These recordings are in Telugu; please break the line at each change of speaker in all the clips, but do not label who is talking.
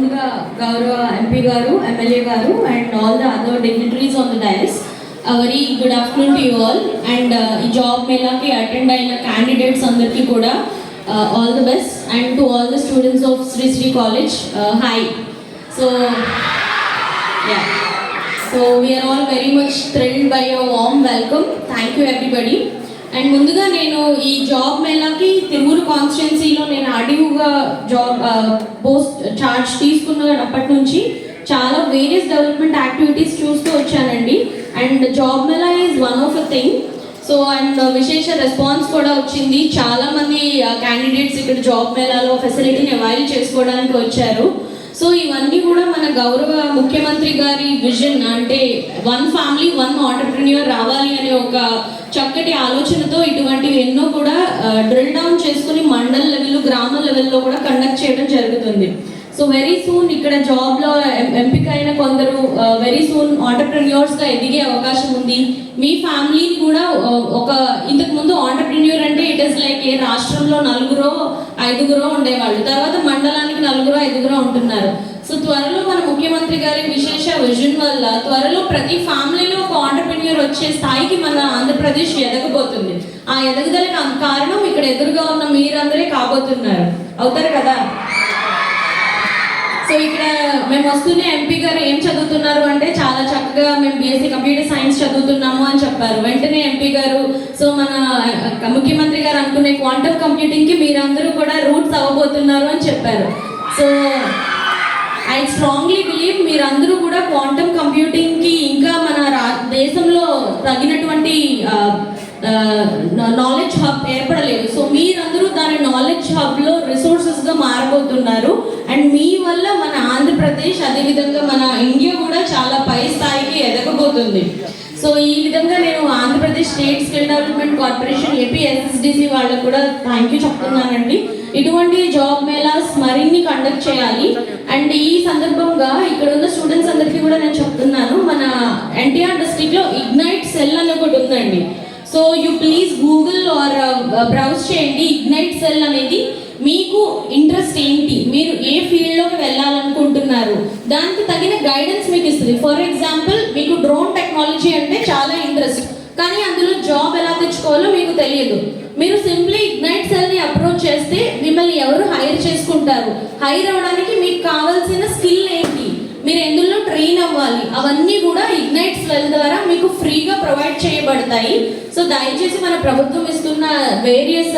ముందుగా గౌరవ ఎంపీ గారు ఎమ్మెల్యే గారు and all the other dignitaries on the dais very good afternoon to you all and ఈ జాబ్ మేళాకి అటెండ్ అయిన క్యాండిడేట్స్ అందరికీ కూడా all the best and to all the students of Sri Sri college hi so so we're all very much thrilled by your warm welcome thank you everybody and ముందుగా నేను ఈ జాబ్ మేళాకి తిరుమూరు కాన్స్టిట్యున్సీలో నేను ఆర్డీఓగా జాబ్ పోస్ట్ చార్జ్ తీసుకున్నప్పటి నుంచి చాలా వేరియస్ డెవలప్మెంట్ యాక్టివిటీస్ చూస్తూ వచ్చానండి. And job mela is one of a thing so and విశేష రెస్పాన్స్ కూడా వచ్చింది. చాలా మంది క్యాండిడేట్స్ ఇక్కడ జాబ్ మేళాలో ఫెసిలిటీని అవైల్ చేసుకోవడానికి వచ్చారు. సో ఇవన్నీ కూడా మన గౌరవ ముఖ్యమంత్రి గారి విజన్ అంటే వన్ ఫ్యామిలీ వన్ ఆంటర్ప్రిన్యూర్ రావాలి అనే ఒక చక్కటి ఆలోచనతో ఇటువంటివి ఎన్నో కూడా డ్రిల్ డౌన్ చేసుకుని మండల్ లెవెల్ గ్రామ లెవెల్లో కూడా కండక్ట్ చేయడం జరుగుతుంది. సో వెరీ సూన్ ఇక్కడ జాబ్లో ఎంపిక అయిన కొందరు వెరీ సూన్ ఆంటర్ప్రెన్యూర్స్గా ఎదిగే అవకాశం ఉంది. మీ ఫ్యామిలీని కూడా ఒక ఇంతకు ముందు ఆంటర్ప్రెన్యూర్ అంటే ఇట్ ఇస్ లైక్ ఏ రాష్ట్రంలో నలుగురో ఐదుగురో ఉండేవాళ్ళు. తర్వాత మండలానికి నలుగురో ఐదుగురో ఉంటున్నారు. సో త్వరలో మన ముఖ్యమంత్రి గారి విశేష విజన్ వల్ల త్వరలో ప్రతి ఫ్యామిలీలో ఒక ఆంటర్ప్రెన్యూర్ వచ్చే స్థాయికి మన ఆంధ్రప్రదేశ్ ఎదగబోతుంది. ఆ ఎదగదలకు కారణం ఇక్కడ ఎదురుగా ఉన్న మీరందరే కాబోతున్నారు. అవుతారు కదా? సో ఇక్కడ మేము వస్తూనే ఎంపీ గారు ఏం చదువుతున్నారు అంటే చాలా చక్కగా మేము బీఎస్సీ కంప్యూటర్ సైన్స్ చదువుతున్నాము అని చెప్పారు. వెంటనే ఎంపీ గారు సో మన ముఖ్యమంత్రి గారు అనుకునే క్వాంటమ్ కంప్యూటింగ్కి మీరందరూ కూడా రూట్స్ అవ్వబోతున్నారు అని చెప్పారు. సో ఐ స్ట్రాంగ్లీ బిలీవ్ మీరందరూ కూడా క్వాంటమ్ కంప్యూటింగ్కి ఇంకా మన రా- దేశంలో తగినటువంటి నాలెడ్జ్ హబ్ ఏర్పడలేదు. సో మీరందరూ నాలెడ్జ్ హబ్లో రిసోర్సెస్గా మారబోతున్నారు. అండ్ మీ వల్ల మన ఆంధ్రప్రదేశ్ అదేవిధంగా మన ఇండియా కూడా చాలా పై స్థాయికి ఎదగబోతుంది. సో ఈ విధంగా నేను Andhra Pradesh state skill development corporation AP SSDC వాళ్ళకు కూడా థ్యాంక్ యూ చెప్తున్నానండి. ఇటువంటి జాబ్ మేళాస్ మరిన్ని కండక్ట్ చేయాలి. అండ్ ఈ సందర్భంగా ఇక్కడ ఉన్న స్టూడెంట్స్ అందరికీ కూడా నేను చెప్తున్నాను. మన ఎన్టీఆర్ డిస్ట్రిక్ట్లో ఇగ్నైట్ సెల్ అని ఒకటి ఉందండి. So you please Google or browse చేయండి ఇగ్నైట్ సెల్ అనేది మీకు ఇంట్రెస్ట్ ఏంటి? మీరు ఏ ఫీల్డ్లోకి వెళ్ళాలనుకుంటున్నారు? దానికి తగిన గైడెన్స్ మీకు ఇస్తుంది. ఫర్ ఎగ్జాంపుల్ మీకు డ్రోన్ టెక్నాలజీ అంటే చాలా ఇంట్రెస్ట్ కానీ అందులో జాబ్ ఎలా తెచ్చుకోవాలో మీకు తెలియదు. మీరు సింప్లీ ఇగ్నైట్ సెల్ని అప్రోచ్ చేస్తే మిమ్మల్ని ఎవరు హైర్ చేసుకుంటారు? హైర్ అవ్వడానికి మీకు కావాల్సిన స్కిల్ ఏంటి మీరు ఎందులో చేసుకోవాలి. అవన్నీ కూడా ఇగ్నైట్ స్వెల్ ద్వారా మీకు ఫ్రీగా ప్రొవైడ్ చేయబడతాయి. సో దయచేసి మన ప్రభుత్వం ఇస్తున్న వేరియస్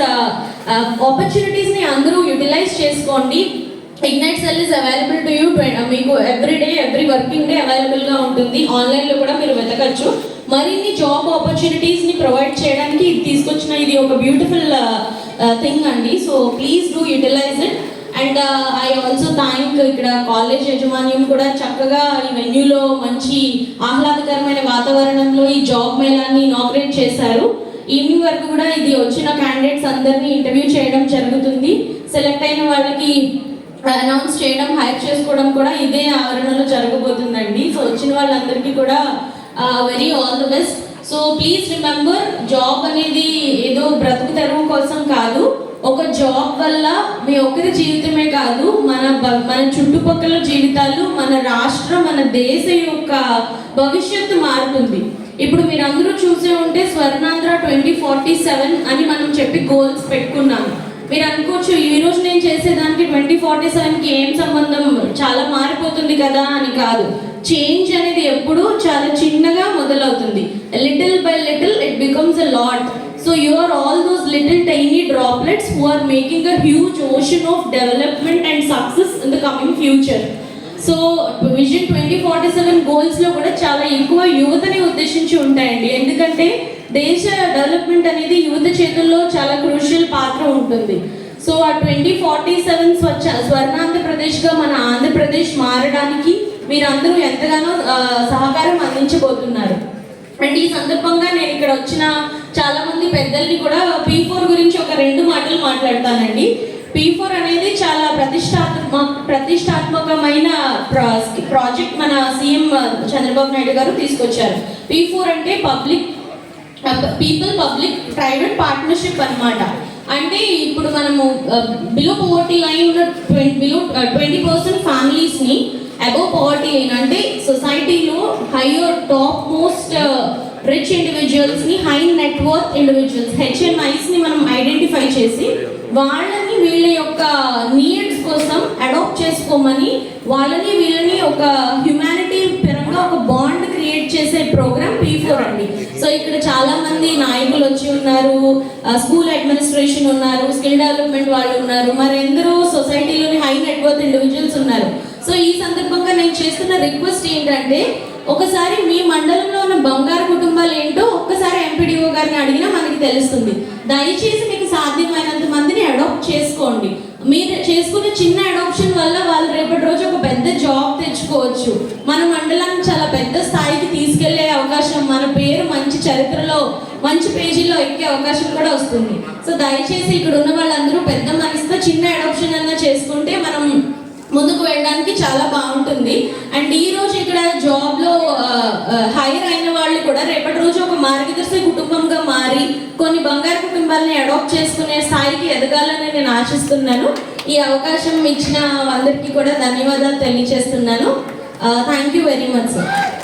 ఆపర్చునిటీస్ని అందరూ యూటిలైజ్ చేసుకోండి. Ignite cell is available to you మీకు every day every working day అవైలబుల్గా ఉంటుంది. ఆన్లైన్లో కూడా మీరు వెతకచ్చు. మరిన్ని జాబ్ ఆపర్చునిటీస్ని ప్రొవైడ్ చేయడానికి ఇది తీసుకొచ్చిన ఇది ఒక బ్యూటిఫుల్ థింగ్ అండి. So please do utilize it and I also thank ఇక్కడ కాలేజ్ యజమాన్యం కూడా చక్కగా ఈ వెన్యూలో మంచి ఆహ్లాదకరమైన వాతావరణంలో ఈ జాబ్ మేళాన్ని ఇనాగ్రేట్ చేశారు. ఈవినింగ్ వరకు కూడా ఇది వచ్చిన క్యాండిడేట్స్ అందరినీ ఇంటర్వ్యూ చేయడం జరుగుతుంది. సెలెక్ట్ అయిన వాళ్ళకి uh, అనౌన్స్ చేయడం హైర్ చేసుకోవడం కూడా ఇదే ఆవరణలో జరగబోతుందండి. సో వచ్చిన వాళ్ళందరికీ కూడా very all the best so please remember job అనేది ఏదో బ్రతుకు తెరువు కోసం కాదు. ఒక జాబ్ వల్ల మీ ఒక్కరి జీవితమే కాదు మన బ- మన చుట్టుపక్కల జీవితాలు మన రాష్ట్రం మన దేశం యొక్క భవిష్యత్తు మారుతుంది. ఇప్పుడు మీరు అందరూ చూసే ఉంటే స్వర్ణాంధ్ర ట్వంటీ ఫార్టీ సెవెన్ అని మనం చెప్పి గోల్స్ పెట్టుకున్నాం. మీరు అనుకోవచ్చు ఈ రోజు నేను చేసేదానికి ట్వంటీ ఫార్టీ సెవెన్కి ఏం సంబంధం? చాలా మారిపోతుంది కదా అని కాదు. చేంజ్ అనేది ఎప్పుడూ చాలా చిన్నగా మొదలవుతుంది. Little by little it becomes a lot so you are all those little tiny droplets who are making a huge ocean of development and success in the coming future so vision twenty forty seven గోల్స్లో కూడా చాలా ఎక్కువ యువతని ఉద్దేశించి ఉంటాయండి. ఎందుకంటే దేశ డెవలప్మెంట్ అనేది యువత చేతుల్లో చాలా క్రూషియల్ పాత్ర ఉంటుంది. సో ఆ ట్వంటీ ఫార్టీ సెవెన్ స్వచ్ఛ స్వర్ణాంధ్రప్రదేశ్గా మన ఆంధ్రప్రదేశ్ మారడానికి మీరందరూ ఎంతగానో సహకారం అందించబోతున్నారు. అండ్ ఈ సందర్భంగా నేను ఇక్కడ వచ్చిన చాలా మంది పెద్దల్ని కూడా పీ ఫోర్ గురించి ఒక రెండు మాటలు మాట్లాడతానండి. పీ ఫోర్ అనేది చాలా ప్రతిష్టాత్మ ప్రతిష్టాత్మకమైన ప్రా- ప్రాజెక్ట్ మన సీఎం చంద్రబాబు నాయుడు గారు తీసుకొచ్చారు. పీ ఫోర్ అంటే public people public private partnership అన్నమాట. అంటే ఇప్పుడు మనము బిలో పోవర్టీ లైన్ ఉన్న బిలో ట్వంటీ పర్సెంట్ ఫ్యామిలీస్ని అబౌవ్ పవర్టీ లైన్ అంటే సొసైటీలో హయ్యర్ టాప్ మోస్ట్ రిచ్ ఇండివిజువల్స్ని హై నెట్వర్క్ ఇండివిజువల్స్ హెచ్ఎన్ఐస్ని మనం ఐడెంటిఫై చేసి వాళ్ళని వీళ్ళ యొక్క నీడ్స్ కోసం అడాప్ట్ చేసుకోమని వాళ్ళని వీళ్ళని ఒక హ్యుమానిటీ పరంగా ఒక బాండ్ క్రియేట్ చేసే ప్రోగ్రామ్ పీ ఫోర్ అండి. సో ఇక్కడ చాలా మంది నాయకులు వచ్చి ఉన్నారు స్కూల్ అడ్మినిస్ట్రేషన్ ఉన్నారు స్కిల్ డెవలప్మెంట్ వాళ్ళు ఉన్నారు మరి ఎందరో సొసైటీలోని హై నెట్వర్క్ ఇండివిజువల్స్ ఉన్నారు. సో ఈ సందర్భంగా నేను చేస్తున్న రిక్వెస్ట్ ఏంటంటే ఒకసారి మీ మండలంలో ఉన్న బంగారు కుటుంబాలు ఏంటో ఒక్కసారి ఎంపీడీఓ గారిని అడిగినా మనకి తెలుస్తుంది. దయచేసి మీకు సాధ్యమైనంత మందిని అడాప్ట్ చేసుకోండి. మీరు చేసుకునే చిన్న అడాప్షన్ వల్ల వాళ్ళు రేపటి రోజు ఒక పెద్ద జాబ్ తెచ్చుకోవచ్చు. మన మండలాన్ని చాలా పెద్ద స్థాయికి తీసుకెళ్ళే అవకాశం మన పేరు మంచి చరిత్రలో మంచి పేజీలో ఎక్కే అవకాశం కూడా వస్తుంది. సో దయచేసి ఇక్కడ ఉన్న వాళ్ళందరూ పెద్ద మనసుతో చిన్న అడాప్షన్ అన్నా చేసుకుంటే మనం ముందుకు వెళ్ళడానికి చాలా బాగుంటుంది. అండ్ ఈ రోజు ఇక్కడ జాబ్లో హైర్ అయిన వాళ్ళు కూడా రేపటి రోజు ఒక మార్గదర్శక కుటుంబంగా మారి కొన్ని బంగారు కుటుంబాలని అడాప్ట్ చేసుకునే స్థాయికి ఎదగాలని నేను ఆశిస్తున్నాను. ఈ అవకాశం ఇచ్చిన అందరికీ కూడా ధన్యవాదాలు తెలియజేస్తున్నాను. Thank you very much sir